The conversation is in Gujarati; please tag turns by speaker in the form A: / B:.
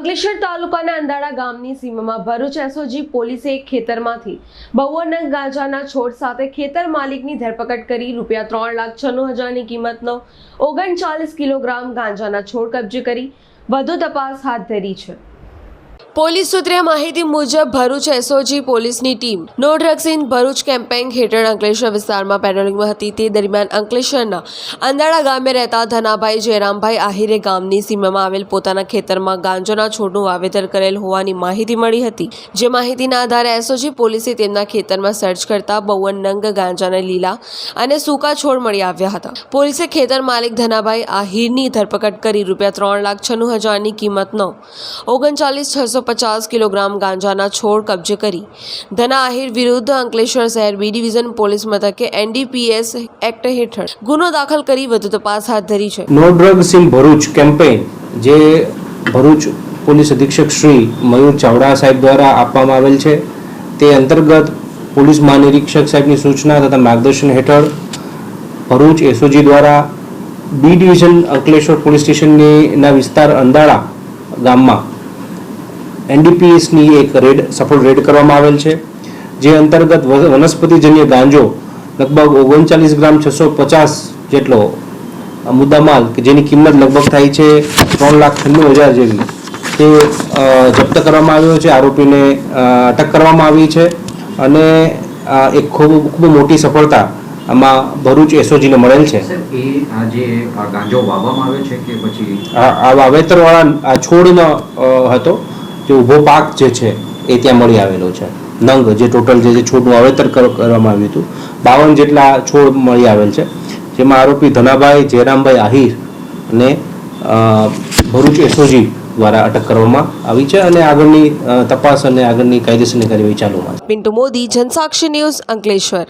A: અંકલેશ્વર તાલુકાના અંદાળા ગામની સીમામાં ભરૂચ એસઓજી પોલીસે એક ખેતરમાંથી બવ્વન ગાંજાના છોડ સાથે ખેતર માલિકની ધરપકડ કરી રૂપિયા ત્રણ લાખ છન્નું હજારની કિંમતનો ઓગણચાલીસ કિલોગ્રામ ગાંજાના છોડ કબજે કરી વધુ તપાસ હાથ ધરી છે. પોલીસ સૂત્રે માહિતી મુજબ ભરૂચ એસઓજી પોલીસની team no drugs in Bharuch campaign હેઠળ અંકલેશ્વર વિસ્તારમાં પેટ્રોલિંગમાં હતી. તે દરમિયાન અંકલેશ્વરના અંદાળા ગામે રહેતા ધનાભાઈ જયરામભાઈ આહિરે ગામની સીમામાં આવેલ પોતાના ખેતરમાં ગાંજોના છોડનું વાવેતર કરેલ હોવાની માહિતી મળી હતી. જે માહિતીના આધારે એસઓજી પોલીસે તેમના ખેતરમાં સર્ચ કરતા બવ્વન નંગ ગાંજાના લીલા અને સૂકા છોડ મળી આવ્યા હતા. પોલીસે ખેતર માલિક ધનાભાઈ આહિરની ધરપકડ કરી રૂપિયા ત્રણ લાખ છન્નું હજારની કિંમતનો ઓગણચાલીસ છસો પચાસ કિલોગ્રામ ગાંજાના છોડ કબજે કરી. ધના આહિર વિરુદ્ધ અંકલેશ્વર શહેર બી ડિવિઝન પોલીસ મથકે એનડીપીએસ એક્ટ હેઠળ ગુનો દાખલ કરી વધુ તપાસ હાથ ધરી છે.
B: No drugs in Bharuch campaign, જે ભરૂચ પોલીસ અધિક્ષક શ્રી મયુર ચાવડા સાહેબ દ્વારા આપવામાં આવેલ છે, તે અંતર્ગત પોલીસ મહાનિરીક્ષક સાહેબની સૂચના તથા માર્ગદર્શન હેઠળ ભરૂચ એસઓજી દ્વારા બી ડિવિઝન અંકલેશ્વર પોલીસ સ્ટેશનની ના વિસ્તાર અંદાળા ગામમાં એનડીપીએસની એક રેડ સફળ રેડ કરવામાં આવેલ છે જે અંતર્ગત વનસ્પતિજન્ય ગાંજો લગભગ ઓગણચાલીસ ગ્રામ છસો પચાસ જેટલો મુદ્દામાલ કે જેની કિંમત લગભગ થાય છે ત્રણ લાખ છન્નું હજાર જેવી. તે જપ્ત કરવામાં આવ્યો છે આરોપીને અટક કરવામાં આવી છે અને એક ખૂબ ખૂબ મોટી સફળતા આમાં ભરૂચ એસઓજીને મળેલ છે.
C: આ
B: વાવેતરવાળા આ છોડનો હતો. જે ઊભો પાક જે છે એ ત્યાં મળી આવેલો છે. નંગ જે ટોટલ જે છોડનું વાવેતર કર- કરવામાં આવ્યું હતું, બાવન જેટલા છોડ મળી આવેલ છે. જેમાં આરોપી ધનાભાઈ જયરામભાઈ આહિર અને ભરૂચ એસઓજી દ્વારા અટક કરવામાં આવી છે અને આગળની તપાસ અને આગળની કાયદેસરની કાર્યવાહી ચાલુમાં
A: પિન્ટુ મોદી, જનસાક્ષી ન્યૂઝ અંકલેશ્વર.